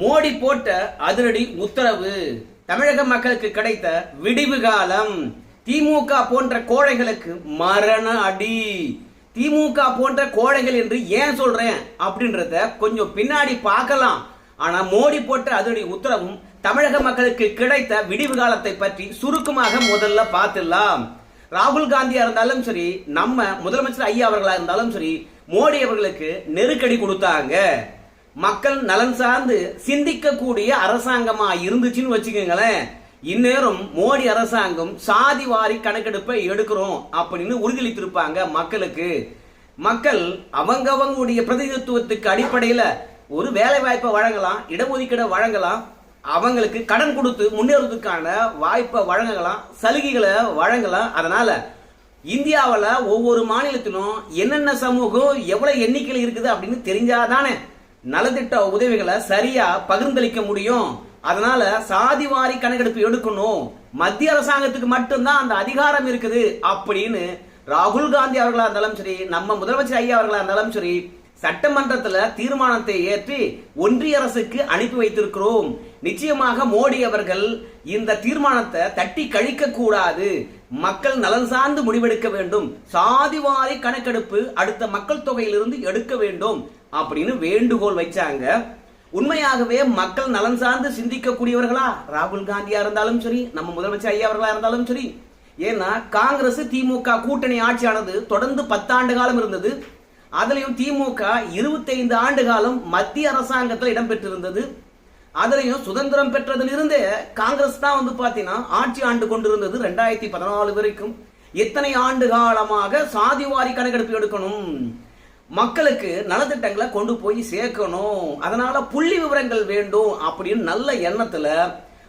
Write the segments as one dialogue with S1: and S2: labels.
S1: மோடி போட்ட அதிரடி உத்தரவு. தமிழக மக்களுக்கு கிடைத்த விடிவு காலம். திமுக போன்ற கோழைகளுக்கு மரண அடி. திமுக போன்ற கோழைகள் என்று ஏன் சொல்றேன் அப்படின்றத கொஞ்சம் பின்னாடி பார்க்கலாம். ஆனா மோடி போட்ட அதிரடி உத்தரவும் தமிழக மக்களுக்கு கிடைத்த விடிவு காலத்தை பற்றி சுருக்கமாக முதல்ல பார்த்துடலாம். ராகுல் காந்தியா இருந்தாலும் சரி நம்ம முதலமைச்சர் ஐயா அவர்களா இருந்தாலும் சரி மோடி அவர்களுக்கு நெருக்கடி கொடுத்தாங்க. மக்கள் நலன் சார்ந்து சிந்திக்கக்கூடிய அரசாங்கமா இருந்துச்சுன்னு வச்சுக்கோங்களேன். இந்நேரம் மோடி அரசாங்கம் சாதி வாரி கணக்கெடுப்பை எடுக்கிறோம் அப்படின்னு உறுதியளித்திருப்பாங்க மக்களுக்கு. மக்கள் அவங்கவங்களுடைய பிரதிநிதித்துவத்துக்கு அடிப்படையில் ஒரு வேலை வாய்ப்பை வழங்கலாம் இடஒதுக்கீடை வழங்கலாம் அவங்களுக்கு கடன் கொடுத்து முன்னேறதுக்கான வாய்ப்பை வழங்கலாம் சலுகைகளை வழங்கலாம். அதனால இந்தியாவில் ஒவ்வொரு மாநிலத்திலும் என்னென்ன சமூகம் எவ்வளவு எண்ணிக்கையில் இருக்குது அப்படின்னு தெரிஞ்சாதானே. நலத்திட்ட உதவிகளை சரியா பகிர்ந்தளிக்க முடியும். அதனால சாதிவாரி கணக்கெடுப்பு எடுக்கணும். மத்திய அரசாங்கத்துக்கு மட்டும்தான் அந்த அதிகாரம் இருக்குது அப்படின்னு ராகுல் காந்தி அவர்களா இருந்தாலும் சரி நம்ம முதலமைச்சர் ஐயா அவர்களா இருந்தாலும் சரி சட்டமன்றத்துல தீர்மானத்தை ஏற்றி ஒன்றிய அரசுக்கு அனுப்பி வைத்திருக்கிறோம். நிச்சயமாக மோடி அவர்கள் இந்த தீர்மானத்தை தட்டி கழிக்க கூடாது. மக்கள் நலன் சார்ந்து முடிவெடுக்க வேண்டும். சாதிவாரி கணக்கெடுப்பு அடுத்த மக்கள் தொகையிலிருந்து எடுக்க வேண்டும் அப்படின்னு வேண்டுகோள் வச்சாங்க. உண்மையாகவே மக்கள் நலன் சார்ந்து சிந்திக்கக்கூடியவர்களா ராகுல் காந்தியா இருந்தாலும் சரி நம்ம முதலமைச்சர் ஐயா அவர்களா இருந்தாலும் சரி. ஏன்னா காங்கிரஸ் திமுக கூட்டணி ஆட்சியானது தொடர்ந்து பத்தாண்டு காலம் இருந்தது. அதுலேயும் திமுக இருபத்தைந்து ஆண்டு காலம் மத்திய அரசாங்கத்தில் இடம்பெற்றிருந்தது. அதுலேயும் சுதந்திரம் பெற்றதிலிருந்தே காங்கிரஸ் தான் வந்து பார்த்தீங்கன்னா ஆட்சி ஆண்டு கொண்டிருந்தது ரெண்டாயிரத்தி பதினாலு வரைக்கும். எத்தனை ஆண்டு காலமாக சாதிவாரி கணக்கெடுப்பு எடுக்கணும்? மக்களுக்கு நலத்திட்டங்களை கொண்டு போய் சேர்க்கணும். அதனால புள்ளி விவரங்கள் வேண்டும் அப்படின்னு நல்ல எண்ணத்துல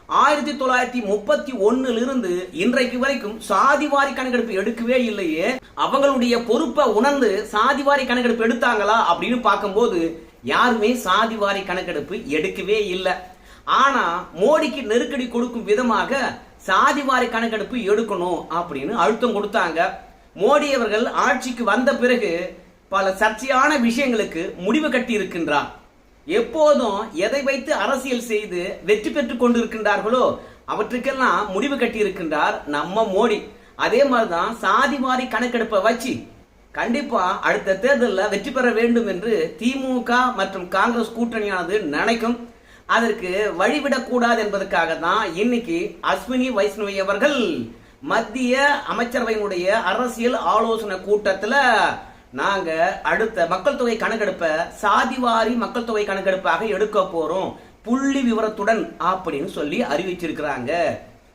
S1: ஆயிரத்தி தொள்ளாயிரத்தி முப்பத்தி ஒன்னுல இருந்து இன்றைக்கு வரைக்கும் சாதிவாரி கணக்கெடுப்பு எடுக்கவே இல்லையே. அவங்களுடைய பொறுப்பை உணர்ந்து சாதிவாரி கணக்கெடுப்பு எடுத்தாங்களா அப்படின்னு பார்க்கும்போது யாருமே சாதிவாரி கணக்கெடுப்பு எடுக்கவே இல்லை. ஆனா மோடிக்கு நெருக்கடி கொடுக்கும் விதமாக சாதிவாரி கணக்கெடுப்பு எடுக்கணும் அப்படின்னு அழுத்தம் கொடுத்தாங்க. மோடி அவர்கள் ஆட்சிக்கு வந்த பிறகு பல சர்ச்சையான விஷயங்களுக்கு முடிவு கட்டி இருக்கின்றார் எப்போதும் எதை வைத்து அரசியல் செய்து வெற்றி பெற்றுக் கொண்டிருக்கின்றார்களோ அவற்றுக்கெல்லாம் முடிவு கட்டியிருக்கின்றார் நம்ம மோடி. அதே மாதிரிதான் சாதிவாரி கணக்கெடுப்பை வச்சு கண்டிப்பா அடுத்த தேர்தலில் வெற்றி பெற வேண்டும் என்று திமுக மற்றும் காங்கிரஸ் கூட்டணியானது நினைக்கும். அதற்கு வழிவிடக்கூடாது என்பதற்காக தான் இன்னைக்கு அஸ்வினி வைஷ்ணவி அவர்கள் மத்திய அமைச்சரவையினுடைய அரசியல் ஆலோசனை கூட்டத்தில் நாங்க அடுத்த மக்கள் தொகை கணக்கெடுப்ப சாதிவாரி மக்கள் தொகை கணக்கெடுப்பாக எடுக்க போறோம். புள்ளி விவரத்துடன் அப்படின்னு சொல்லி அறிவிச்சிருக்கிறாங்க.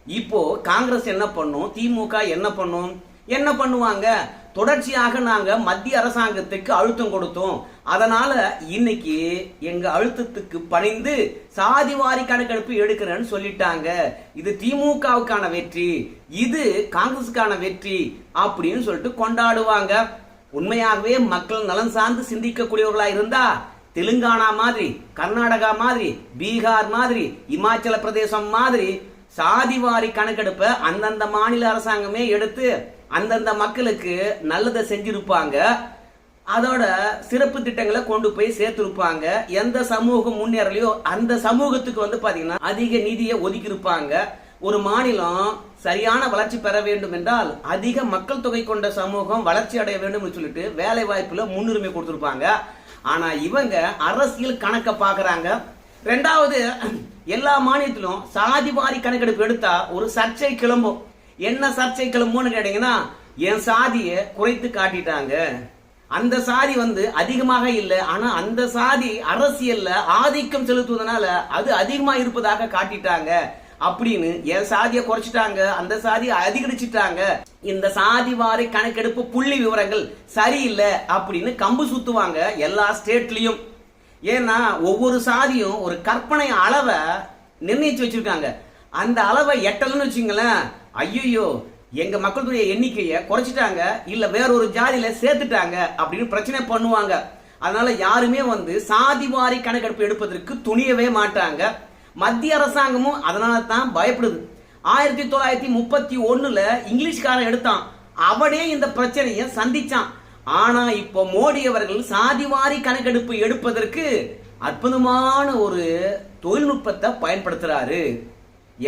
S1: இப்போ காங்கிரஸ் என்ன பண்ணும்? திமுக என்ன பண்ணும்? என்ன பண்ணுவாங்க? தொடர்ச்சியாக நாங்க மத்திய அரசாங்கத்துக்கு அழுத்தம் கொடுத்தோம். அதனால இன்னைக்கு எங்க அழுத்தத்துக்கு பணிந்து சாதிவாரி கணக்கெடுப்பு எடுக்கிறேன்னு சொல்லிட்டாங்க. இது திமுகவுக்கான வெற்றி இது காங்கிரஸுக்கான வெற்றி அப்படின்னு சொல்லிட்டு கொண்டாடுவாங்க. உண்மையாகவே மக்கள் நலன் சார்ந்து சிந்திக்கக்கூடியவர்களா இருந்தா தெலுங்கானா மாதிரி கர்நாடகா மாதிரி பீகார் மாதிரி இமாச்சல பிரதேசம் மாதிரி சாதிவாரி கணக்கெடுப்பை அந்தந்த மாநில அரசாங்கமே எடுத்து அந்தந்த மக்களுக்கு நல்லதை செஞ்சிருப்பாங்க. அதோட சிறப்பு திட்டங்களை கொண்டு போய் சேர்த்திருப்பாங்க. எந்த சமூகம் முன்னேறலையோ அந்த சமூகத்துக்கு வந்து பாத்தீங்கன்னா அதிக நிதியை ஒதுக்கி இருப்பாங்க ஒரு மாநிலம் சரியான வளர்ச்சி பெற வேண்டும் என்றால் அதிக மக்கள் தொகை கொண்ட சமூகம் வளர்ச்சி அடைய வேண்டும் சொல்லிட்டு வேலை வாய்ப்புல முன்னுரிமை கொடுத்துருப்பாங்க. ஆனா இவங்க அரசியல் கணக்க பாக்குறாங்க ரெண்டாவது எல்லா மாநிலத்திலும் சாதிவாரி கணக்கெடுப்பு எடுத்தா ஒரு சர்ச்சை கிளம்பும். என்ன சர்ச்சை கிளம்பும்னு கேட்டீங்கன்னா என் சாதியை குறைத்து காட்டிட்டாங்க. அந்த சாதி வந்து அதிகமாக இல்லை. ஆனா அந்த சாதி அரசியல்ல ஆதிக்கம் செலுத்துவதனால அது அதிகமா இருப்பதாக காட்டிட்டாங்க. அப்படின்னு என் சாதியை குறைச்சிட்டாங்க அந்த சாதியை அதிகரிச்சிட்டாங்க. இந்த சாதி வாரி கணக்கெடுப்பு புள்ளி விவரங்கள் சரியில்லை அப்படின்னு கம்பு சுத்துவாங்க எல்லா ஸ்டேட்லயும். ஏன்னா ஒவ்வொரு சாதியும் ஒரு கற்பனை அளவை நிர்ணயிச்சு வச்சிருக்காங்க. அந்த அளவை எட்டலன்னு வச்சுங்களேன் ஐயோ எங்க மக்களுடைய எண்ணிக்கையை குறைச்சிட்டாங்க இல்ல வேற ஒரு ஜாதியில சேர்த்துட்டாங்க அப்படின்னு பிரச்சனை பண்ணுவாங்க. அதனால யாருமே வந்து சாதி வாரி கணக்கெடுப்பு எடுப்பதற்கு துணியவே மாட்டாங்க. மத்திய அரசாங்கமும் அதனால தான் பயப்படுது. ஆயிரத்தி தொள்ளாயிரத்தி முப்பத்தி ஒன்றில் இங்கிலீஷ்காரன் எடுத்தான். அவனே இந்த பிரச்சனையை சந்திச்சான். ஆனா இப்போ மோடி அவர்கள் சாதிவாரி கணக்கெடுப்பு எடுப்பதற்கு அற்புதமான ஒரு தொழில்நுட்பத்தை பயன்படுத்துறாரு.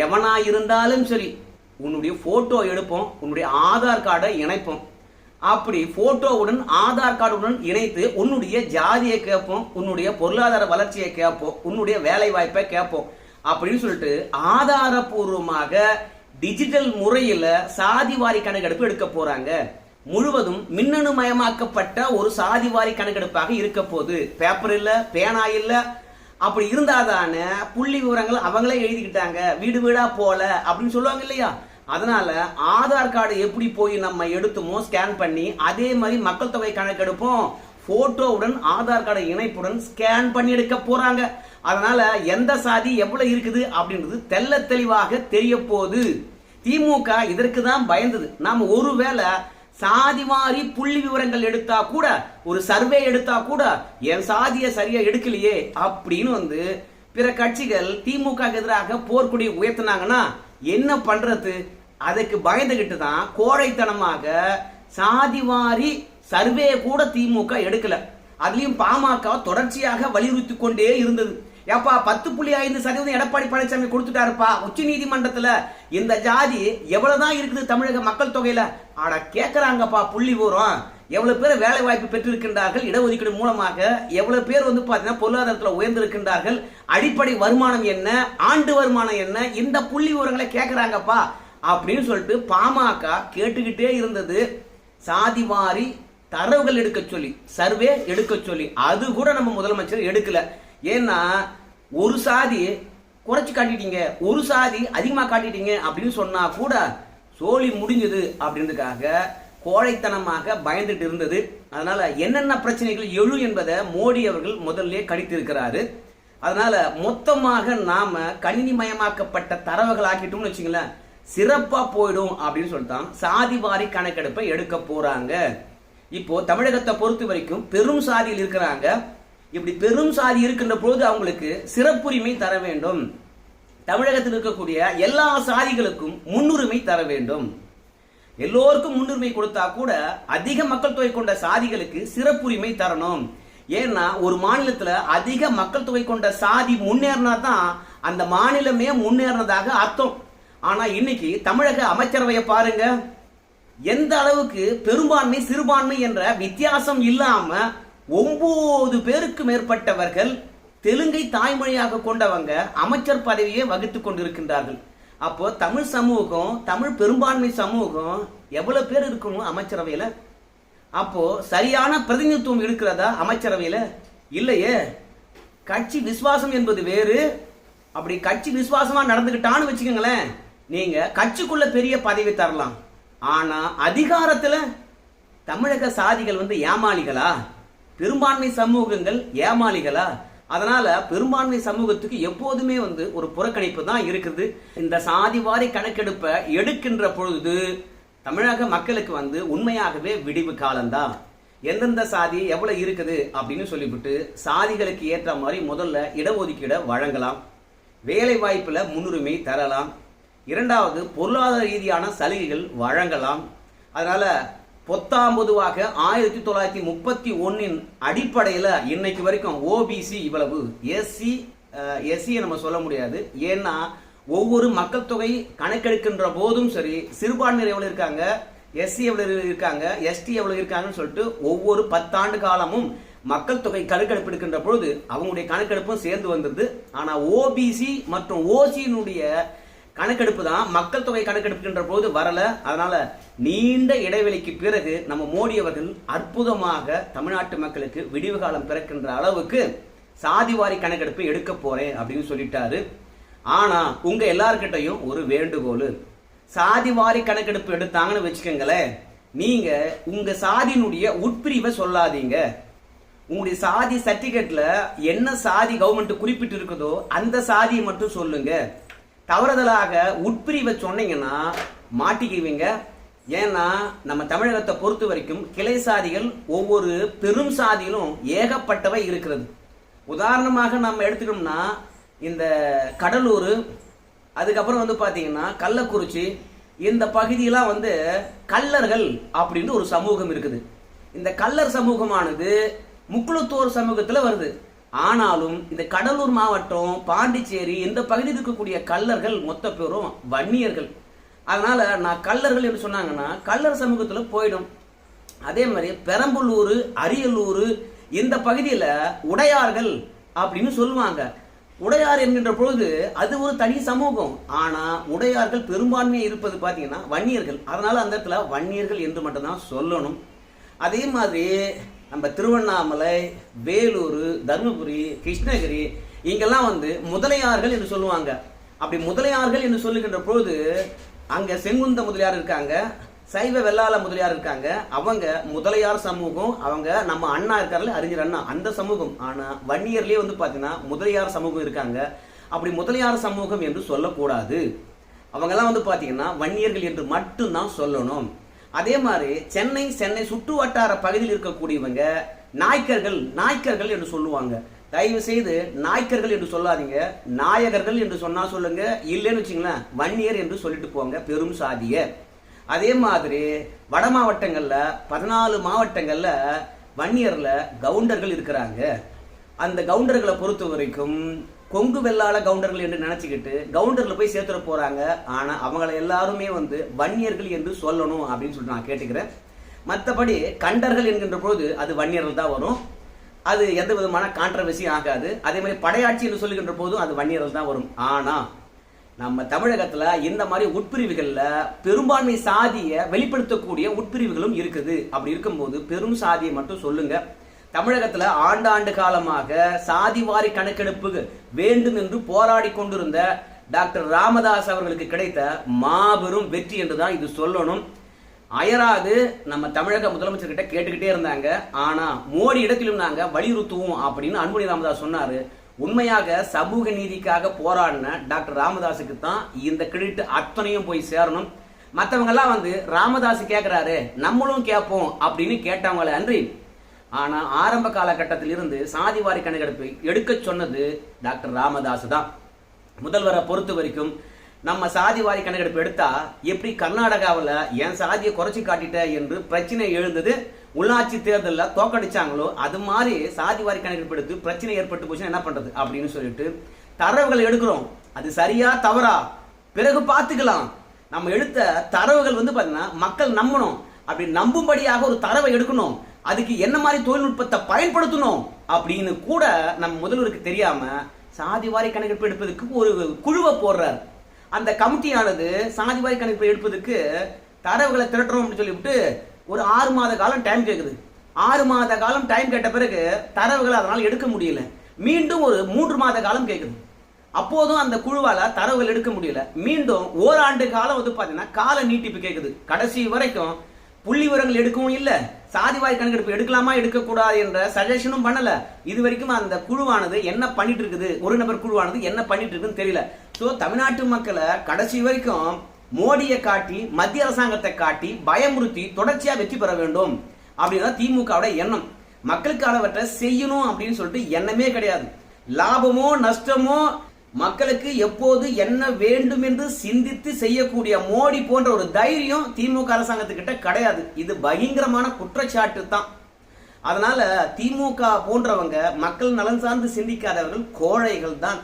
S1: எவனா இருந்தாலும் சரி உன்னுடைய போட்டோ எடுப்போம் உன்னுடைய ஆதார் கார்டை இணைப்போம். அப்படி போட்டோவுடன் ஆதார் கார்டுடன் இணைத்து உன்னுடைய ஜாதியை கேட்போம் உன்னுடைய பொருளாதார வளர்ச்சியை கேட்போம் உன்னுடைய வேலை வாய்ப்பை கேட்போம். அப்படின்னு சொல்லிட்டு ஆதாரபூர்வமாக டிஜிட்டல் முறையில் சாதிவாரி கணக்கெடுப்பு எடுக்க போறாங்க. முழுவதும் மின்னணு மயமாக்கப்பட்ட ஒரு சாதிவாரி கணக்கெடுப்பாக இருக்க போகுது. பேப்பர் இல்லை பேனா இல்லை. அப்படி இருந்தாதானே புள்ளி விவரங்கள் அவங்களே எழுதிக்கிட்டாங்க. வீடு வீடா போல அப்படின்னு சொல்லுவாங்க இல்லையா? அதனால ஆதார் கார்டு எப்படி போய் நம்ம எடுத்துமோ ஸ்கேன் பண்ணி அதே மாதிரி மக்கள் தொகை கணக்கெடுப்போம் போட்டோவுடன் ஆதார் கார்டு இணைப்புடன் ஸ்கேன் பண்ணி எடுக்க போறாங்க. அதனால எந்த சாதி எவ்வளவு இருக்குது அப்படின்றது தெள்ள தெளிவாக தெரிய போகுது திமுக இதற்கு தான் பயந்தது. நாம ஒருவேளை சாதிவாரி புள்ளி விவரங்கள் எடுத்தா கூட ஒரு சர்வே எடுத்தா கூட என் சாதியை சரியா எடுக்கலையே அப்படின்னு வந்து பிற கட்சிகள் திமுக எதிராக போர்க்குடி உயர்த்தினாங்கன்னா என்ன பண்றது? அதுக்கு பயந்துகிட்டு தான் கோழைத்தனமாக சாதிவாரி சர்வே கூட திமுக எடுக்கல. அதுலயும் பாமக தொடர்ச்சியாக வலியுறுத்தி கொண்டே இருந்தது. ஏப்பா பத்து புள்ளி ஐந்து சதவீதம் எடப்பாடி பழனிசாமி கொடுத்துட்டாருப்பா. உச்ச நீதிமன்றத்துல இந்த ஜாதி எவ்வளவுதான் இருக்குது தமிழக மக்கள் தொகையில? ஆனா கேக்குறாங்கப்பா புள்ளி விவரம் எவ்வளவு பேர் வேலை வாய்ப்பு பெற்றிருக்கின்றார்கள் இடஒதுக்கீடு மூலமாக எவ்வளவு பேர் வந்து பாத்தீங்கன்னா பொருளாதாரத்துல உயர்ந்திருக்கின்றார்கள் அடிப்படை வருமானம் என்ன ஆண்டு வருமானம் என்ன இந்த புள்ளி விவரங்களை கேட்குறாங்கப்பா அப்படின்னு சொல்லிட்டு பாமக கேட்டுக்கிட்டே இருந்தது. சாதிவாரி தரவுகள் எடுக்க சொல்லி சர்வே எடுக்க சொல்லி. அது கூட நம்ம முதலமைச்சர் எடுக்கல. ஏன்னா ஒரு சாதி குறைச்சு காட்டிட்டீங்க ஒரு சாதி அதிகமா காட்டிட்டீங்க அப்படின்னு சொன்னா கூட சோழி முடிஞ்சது அப்படின்றதுக்காக கோழைத்தனமாக பயந்துட்டு இருந்தது. அதனால என்னென்ன பிரச்சனைகள் எழு என்பதை மோடி அவர்கள் முதல்ல கணித்திருக்கிறாரு. அதனால மொத்தமாக நாம கணினி மயமாக்கப்பட்ட தரவுகள் ஆக்கிட்டோம்னு வச்சுங்களேன் சிறப்பா போயிடும் அப்படின்னு சொல்லிட்டான் சாதிவாரி கணக்கெடுப்பை எடுக்க போறாங்க. இப்போ தமிழகத்தை பொறுத்த வரைக்கும் பெரும் சாதியில் இருக்கிறாங்க. இப்படி பெரும் சாதி இருக்கின்ற பொழுது அவங்களுக்கு சிறப்புரிமை தர வேண்டும். தமிழகத்தில் இருக்கக்கூடிய எல்லா சாதிகளுக்கும் முன்னுரிமை தர வேண்டும். எல்லோருக்கும் முன்னுரிமை கொடுத்தா கூட அதிக மக்கள் தொகை கொண்ட சாதிகளுக்கு சிறப்புரிமை தரணும். ஏன்னா ஒரு மாநிலத்துல அதிக மக்கள் தொகை கொண்ட சாதி முன்னேறினா தான் அந்த மாநிலமே முன்னேறினதாக அர்த்தம். ஆனா இன்னைக்கு தமிழக அமைச்சரவையை பாருங்க. எந்த அளவுக்கு பெரும்பான்மை சிறுபான்மை என்ற வித்தியாசம் இல்லாம ஒன்பது பேருக்கு மேற்பட்டவர்கள் தெலுங்கை தாய்மொழியாக கொண்டவங்க அமைச்சர் பதவியை வகித்துக் கொண்டிருக்கின்றார்கள். அப்போ தமிழ் சமூகம் தமிழ் பெரும்பான்மை சமூகம் எவ்வளவு பேர் இருக்கணும் அமைச்சரவையில? அப்போ சரியான பிரதிநிதித்துவம் இருக்கிறதா அமைச்சரவையில? இல்லையே. கட்சி விசுவாசம் என்பது வேறு. அப்படி கட்சி விசுவாசமா நடந்துகிட்டான்னு வச்சுக்கோங்களேன். நீங்க கட்சிக்குள்ள பெரிய பதவி தரலாம். ஆனா அதிகாரத்துல தமிழக சாதிகள் வந்து ஏமாளிகளா? பெரும்பான்மை சமூகங்கள் ஏமாளிகளா? அதனால பெரும்பான்மை சமூகத்துக்கு எப்போதுமே வந்து ஒரு புறக்கணிப்பு தான் இருக்குது. இந்த சாதிவாரி கணக்கெடுப்பை எடுக்கின்ற பொழுது தமிழக மக்களுக்கு வந்து உண்மையாகவே விடிவு காலம்தான். எந்தெந்த சாதி எவ்வளவு இருக்குது அப்படின்னு சொல்லிவிட்டு சாதிகளுக்கு ஏற்ற மாதிரி முதல்ல இடஒதுக்கீடை வழங்கலாம். வேலை வாய்ப்புல முன்னுரிமை தரலாம். இரண்டாவது பொருளாதார ரீதியான சலுகைகள் வழங்கலாம். அதனால பொத்தாம் பொதுவாக ஆயிரத்தி தொள்ளாயிரத்தி முப்பத்தி ஒன்னின் அடிப்படையில் இன்னைக்கு வரைக்கும் ஓபிசி இவ்வளவு. எஸ்சி எஸ்சியை நம்ம சொல்ல முடியாது. ஏன்னா ஒவ்வொரு மக்கள் தொகை கணக்கெடுக்கின்ற போதும் சரி சிறுபான்மையினர் எவ்வளோ இருக்காங்க? எஸ்சி எவ்வளோ இருக்காங்க? எஸ்டி எவ்வளோ இருக்காங்கன்னு சொல்லிட்டு ஒவ்வொரு பத்தாண்டு காலமும் மக்கள் தொகை கணக்கெடுப்பு எடுக்கின்ற பொழுது அவங்களுடைய கணக்கெடுப்பும் சேர்ந்து வந்தது ஆனால் ஓபிசி மற்றும் ஓசியினுடைய கணக்கெடுப்பு தான். மக்கள் தொகை கணக்கெடுப்புகின்ற போது வரல. அதனால நீண்ட இடைவெளிக்கு பிறகு நம்ம மோடி அவர்கள் அற்புதமாக தமிழ்நாட்டு மக்களுக்கு விடிவு காலம் பிறக்கின்ற அளவுக்கு சாதிவாரி கணக்கெடுப்பு எடுக்க போறேன் அப்படின்னு சொல்லிட்டாரு. ஆனா உங்க எல்லார்கிட்டையும் ஒரு வேண்டுகோள். சாதிவாரி கணக்கெடுப்பு எடுத்தாங்கன்னு வச்சுக்கோங்களேன். நீங்க உங்க சாதியினுடைய உட்பிரிவை சொல்லாதீங்க. உங்களுடைய சாதி சர்டிபிகேட்ல என்ன சாதி கவர்மெண்ட் குறிப்பிட்டு இருக்குதோ அந்த சாதியை மட்டும் சொல்லுங்க. தவறுதலாக உட்பிரிவை சொன்னீங்கன்னா மாட்டிக்குவீங்க. ஏன்னா நம்ம தமிழகத்தை பொறுத்த வரைக்கும் கிளை சாதிகள் ஒவ்வொரு பெரும் சாதியிலும் ஏகப்பட்டவை இருக்கிறது. உதாரணமாக நம்ம எடுத்துக்கணும்னா இந்த கடலூர் அதுக்கப்புறம் வந்து பார்த்தீங்கன்னா கள்ளக்குறிச்சி இந்த பகுதியெல்லாம் வந்து கல்லர்கள் அப்படின்னு ஒரு சமூகம் இருக்குது. இந்த கல்லர் சமூகமானது முக்குளத்தோர் சமூகத்தில் வருது. ஆனாலும் இந்த கடலூர் மாவட்டம் பாண்டிச்சேரி இந்த பகுதியில் இருக்கக்கூடிய கல்லர்கள் மொத்த பேரும் வன்னியர்கள். அதனால நான் கல்லர்கள் என்று சொன்னாங்கன்னா கல்லர் சமூகத்தில் போயிடும். அதே மாதிரி பெரம்பலூர் அரியலூர் இந்த பகுதியில் உடையார்கள் அப்படின்னு சொல்லுவாங்க. உடையார் என்கின்ற பொழுது அது ஒரு தனி சமூகம். ஆனால் உடையார்கள் பெரும்பான்மையாக இருப்பது பார்த்தீங்கன்னா வன்னியர்கள். அதனால அந்த இடத்துல வன்னியர்கள் என்று மட்டும்தான் சொல்லணும். அதே மாதிரி நம்ம திருவண்ணாமலை வேலூர் தருமபுரி கிருஷ்ணகிரி இங்கெல்லாம் வந்து முதலையார்கள் என்று சொல்லுவாங்க. அப்படி முதலையார்கள் என்று சொல்லுகின்ற பொழுது அங்க செங்குந்த முதலியார் இருக்காங்க சைவ வெள்ளாள முதலியார் இருக்காங்க. அவங்க முதலியார் சமூகம் அவங்க நம்ம அண்ணா இருக்காருல்ல அறிஞர் அண்ணா அந்த சமூகம். ஆனா வன்னியர்லயே வந்து பாத்தீங்கன்னா முதலியார் சமூகம் இருக்காங்க. அப்படி முதலியார் சமூகம் என்று சொல்லக்கூடாது. அவங்கெல்லாம் வந்து பாத்தீங்கன்னா வன்னியர்கள் என்று மட்டும்தான் சொல்லணும். அதே மாதிரி சென்னை சென்னை சுற்று வட்டார பகுதியில் இருக்கக்கூடியவங்க நாய்க்கர்கள் நாய்க்கர்கள் என்று சொல்லுவாங்க. தயவு செய்து நாய்க்கர்கள் என்று சொல்லாதீங்க. நாயகர்கள் என்று சொன்னா சொல்லுங்க. இல்லைன்னு வச்சுங்களேன் வன்னியர் என்று சொல்லிட்டு போங்க பெரும் சாதியர் அதே மாதிரி வட மாவட்டங்களில் பதினாலு மாவட்டங்களில் வன்னியரில் கவுண்டர்கள் இருக்கிறாங்க. அந்த கவுண்டர்களை பொறுத்த வரைக்கும் கொங்கு வெள்ளாள கவுண்டர்கள் என்று நினைச்சுக்கிட்டு கவுண்டர்ல போய் சேர்த்துட போறாங்க. ஆனா அவங்கள எல்லாருமே வந்து வன்னியர்கள் என்று சொல்லணும் அப்படின்னு சொல்லிட்டு நான் கேட்டுக்கிறேன். மற்றபடி கண்டர்கள் என்கின்ற பொழுது அது வன்னியர்கள் தான் வரும். அது எந்த விதமான கான்ட்ரவர்சியும் ஆகாது. அதே மாதிரி படையாட்சி என்று சொல்லுகின்ற போதும் அது வன்னியர்கள் தான் வரும். ஆனா நம்ம தமிழகத்துல இந்த மாதிரி உட்பிரிவுகள்ல பெரும்பான்மை சாதியை வெளிப்படுத்தக்கூடிய உட்பிரிவுகளும் இருக்குது. அப்படி இருக்கும்போது பெரும் சாதியை மட்டும் சொல்லுங்க. தமிழகத்துல ஆண்டாண்டு காலமாக சாதிவாரி கணக்கெடுப்பு வேண்டும் என்று போராடி கொண்டிருந்த டாக்டர் ராமதாஸ் அவர்களுக்கு கிடைத்த மாபெரும் வெற்றி என்றுதான் இது சொல்லணும். அயராது நம்ம தமிழக முதலமைச்சர் கிட்ட கேட்டுக்கிட்டே இருந்தாங்க. ஆனா மோடி இடத்திலும் நாங்க வலியுறுத்துவோம் அப்படின்னு அன்புமணி ராமதாஸ் சொன்னாரு. உண்மையாக சமூக நீதிக்காக போராடின டாக்டர் ராமதாஸுக்கு தான் இந்த கிரெடிட் அத்தனையும் போய் சேரணும். மற்றவங்க எல்லாம் வந்து ராமதாஸ் கேட்கிறாரு நம்மளும் கேட்போம் அப்படின்னு கேட்டவங்களே அன்றி ஆனால் ஆரம்ப காலகட்டத்தில் இருந்து சாதிவாரி கணக்கெடுப்பை எடுக்க சொன்னது டாக்டர் ராமதாஸ் தான். முதல்வரை பொறுத்த வரைக்கும் நம்ம சாதிவாரி கணக்கெடுப்பு எடுத்தா எப்படி கர்நாடகாவில் என் சாதியை குறைச்சி காட்டிட்ட என்று பிரச்சனை எழுந்தது உள்ளாட்சி தேர்தலில் தோக்கடிச்சாங்களோ அது மாதிரி சாதிவாரி கணக்கெடுப்பு எடுத்து பிரச்சனை ஏற்பட்டு போச்சுன்னா என்ன பண்ணுறது அப்படின்னு சொல்லிட்டு தரவுகள் எடுக்கிறோம். அது சரியா தவறா? பிறகு பார்த்துக்கலாம். நம்ம எடுத்த தரவுகள் வந்து பார்த்தீங்கன்னா மக்கள் நம்பணும். அப்படி நம்பும்படியாக ஒரு தரவை எடுக்கணும். அதுக்கு என்ன மாதிரி தொழில்நுட்பத்தை பயன்படுத்தணும் அப்படின்னு கூட நம்ம முதல்வருக்கு தெரியாம சாதிவாரி கணக்கெடுப்பு எடுப்பதற்கு ஒரு குழுவை போடுறார். அந்த கமிட்டியானது சாதிவாரி கணக்கெடுப்பு எடுப்பதற்கு தரவுகளை திரட்டுறோம் அப்படின்னு சொல்லிவிட்டு ஒரு ஆறு மாத காலம் டைம் கேட்குது ஆறு மாத காலம் டைம் கேட்ட பிறகு தரவுகளை அதனால் எடுக்க முடியல. மீண்டும் ஒரு மூன்று மாத காலம் கேட்குது அப்போதும் அந்த குழுவால் தரவுகள் எடுக்க முடியல. மீண்டும் ஓராண்டு காலம் வந்து பார்த்தீங்கன்னா கால நீட்டிப்பு கேட்குது கடைசி வரைக்கும் புள்ளி விவரங்கள் எடுக்கவும் இல்லை. சாதிவாய் கணக்கெடுப்பு எடுக்கலாமா எடுக்கக்கூடாது என்ற சஜஷனும் பண்ணல. இது வரைக்கும் அந்த குழுவானது என்ன பண்ணிட்டு இருக்குது ஒரு நபர் குழுவானது என்ன பண்ணிட்டு இருக்குன்னு தெரியல. ஸோ தமிழ்நாட்டு மக்களை கடைசி வரைக்கும் மோடியை காட்டி மத்திய அரசாங்கத்தை காட்டி பயமுறுத்தி தொடர்ச்சியாக வெற்றி பெற வேண்டும். அப்படின்னு திமுகவோட எண்ணம். மக்களுக்கு அளவற்றை செய்யணும் அப்படின்னு சொல்லிட்டு எண்ணமே கிடையாது. லாபமோ நஷ்டமோ மக்களுக்கு எப்போது என்ன வேண்டும் என்று சிந்தித்து செய்யக்கூடிய மோடி போன்ற ஒரு தைரியம் திமுக அரசாங்கத்துக்கிட்ட கிடையாது. இது பயங்கரமான குற்றச்சாட்டு தான். அதனால திமுக போன்றவங்க மக்கள் நலன் சார்ந்து சிந்திக்காதவர்கள் கோழைகள் தான்.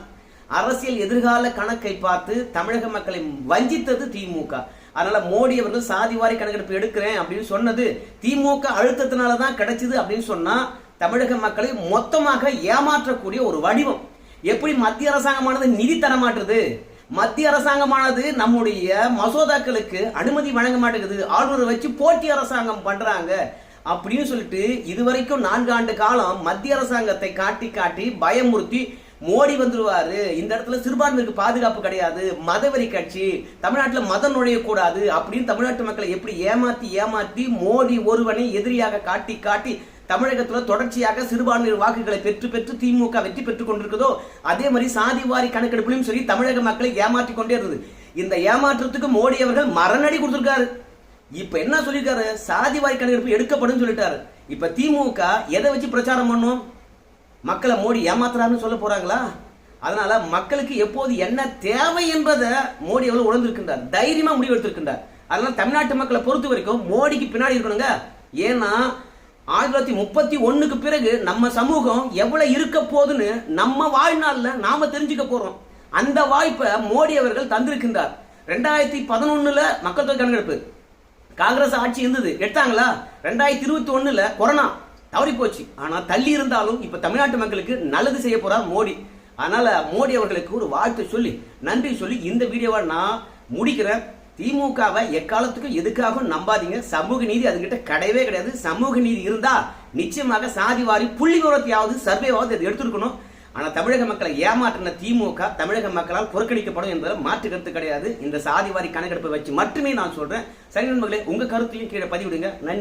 S1: அரசியல் எதிர்கால கணக்கை பார்த்து தமிழக மக்களை வஞ்சித்தது திமுக. அதனால மோடி அவர்கள் சாதிவாரி கணக்கெடுப்பு எடுக்கிறேன் அப்படின்னு சொன்னது திமுக அழுத்தத்தினால தான் கிடைச்சது அப்படின்னு சொன்னா தமிழக மக்களை மொத்தமாக ஏமாற்றக்கூடிய ஒரு வடிவம். எப்படி மத்திய அரசாங்கமானது நிதி தர மாட்டுது? மத்திய அரசாங்கமானது நம்முடைய மசோதாக்களுக்கு அனுமதி வழங்க மாட்டேங்குது. ஆளுநரை வச்சு போட்டி அரசாங்கம் பண்றாங்க. அப்படின்னு சொல்லிட்டு இதுவரைக்கும் நான்கு ஆண்டு காலம் மத்திய அரசாங்கத்தை காட்டி காட்டி பயமுறுத்தி மோடி வந்துருவாரு. இந்த இடத்துல சிறுபான்மைக்கு பாதுகாப்பு கிடையாது. மதவெறி கட்சி தமிழ்நாட்டில் மதம் நுழையக்கூடாது அப்படின்னு தமிழ்நாட்டு மக்களை எப்படி ஏமாத்தி ஏமாத்தி மோடி ஒருவனை எதிரியாக காட்டி காட்டி தமிழகத்தில் தொடர்ச்சியாக சிறுபான்மையினர் வாக்குகளை பெற்று பெற்று திமுக வெற்றி பெற்றுக் கொண்டிருக்கிறதோ அதே மாதிரி சாதிவாரி கணக்கெடுப்பிலும் சரி தமிழக மக்களை ஏமாற்றி கொண்டே இருந்தது. இந்த ஏமாற்றத்துக்கு மோடி அவர்கள் மரணடி கொடுத்திருக்காரு. இப்ப என்ன சொல்லியிருக்காரு? சாதிவாரி கணக்கெடுப்பு எடுக்கப்படும் சொல்லிட்டாரு. இப்ப திமுக எதை வச்சு பிரச்சாரம் பண்ணும்? மக்களை மோடி ஏமாத்துறாருன்னு சொல்ல போறாங்களா? அதனால மக்களுக்கு எப்போது என்ன தேவை என்பதை மோடி அவர்கள் உணர்ந்திருக்கின்றார். தைரியமா முடிவெடுத்திருக்கின்றார். அதனால தமிழ்நாட்டு மக்களை பொறுத்த வரைக்கும் மோடிக்கு பின்னாடி இருக்கணுங்க. ஏன்னா ஆயிரத்தி தொள்ளாயிரத்தி முப்பத்தி ஒண்ணுக்கு பிறகு நம்ம சமூகம் எவ்வளோ இருக்க போகுதுன்னு நம்ம வாழ்நாளில் நாம தெரிஞ்சுக்க போகிறோம் அந்த வாய்ப்பை மோடி அவர்கள் தந்திருக்கின்றார். ரெண்டாயிரத்தி பதினொன்னுல மக்கள் தொகை கணக்கெடுப்பு. காங்கிரஸ் ஆட்சி இருந்தது. எடுத்தாங்களா? ரெண்டாயிரத்தி இருபத்தி ஒன்றில் கொரோனா தவறி போச்சு. ஆனால் தள்ளி இருந்தாலும் இப்போ தமிழ்நாட்டு மக்களுக்கு நல்லது செய்ய போகிறார் மோடி. அதனால் மோடி அவர்களுக்கு ஒரு வாழ்த்து சொல்லி நன்றி சொல்லி இந்த வீடியோவை நான் முடிக்கிறேன். திமுகவை எக்காலத்துக்கும் எதுக்காகவும் நம்பாதீங்க. சமூக நீதி அதுகிட்ட கிடையவே கிடையாது. சமூக நீதி இருந்தா நிச்சயமாக சாதி வாரி புள்ளி விவரத்தையாவது சர்வேவாவது அது எடுத்துருக்கணும். ஆனா தமிழக மக்களை ஏமாற்றின திமுக தமிழக மக்களால் புறக்கணிக்கப்படும் என்பதில் மாற்று கருத்து கிடையாது. இந்த சாதி வாரி கணக்கெடுப்பை வச்சு மட்டுமே நான் சொல்றேன். சரி நண்பர்களே உங்க கருத்தையும் கீழே பதிவிடுங்க. நன்றி.